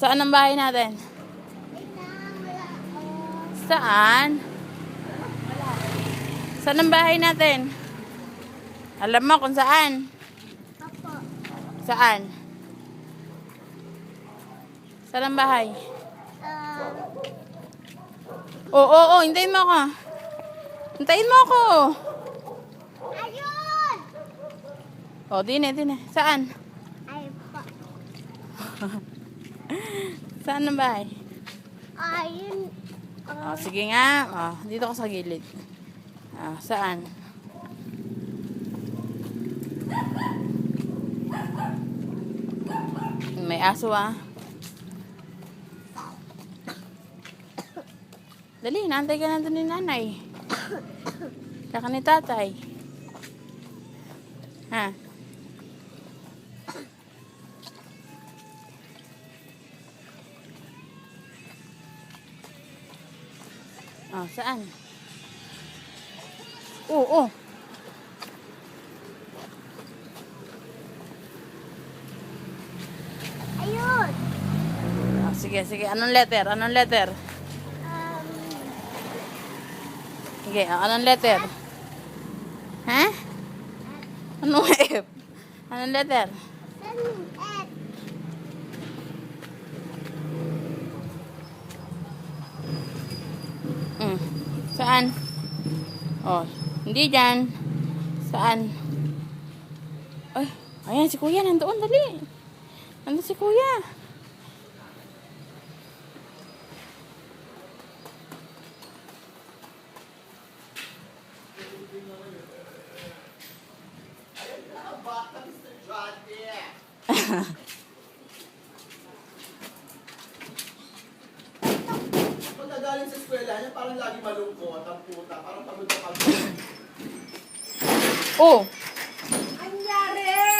Saan ang bahay natin? Saan? Saan ang bahay natin? Alam mo kung saan? Saan? Saan ang bahay? Ah, Oo, oo, oo, hintayin mo ako. Hintayin mo ako. ayun! O, dine, dine. Saan? Ay po. Saan ang bahay? Ayun. O, sige nga. O, dito ko sa gilid. O, saan? May aso ah. Dali, naantay ka na doon ni nanay. Saka ni tatay. Ha? Oh, saan? Oo, oo. Ayun. Oh, sige, sige. Anong letter? Anong letter? Um, Sige, oh, anong letter? Ha? Anong F? Anong letter? saan Saan? Oh, hindi dyan. Saan? Ay, ayan si kuya. Nandoon, dali. Nandun si kuya. Pag nagaling sa eskwela niya, parang lagi malungkot ang puta. Parang pagod na pagod. Oh,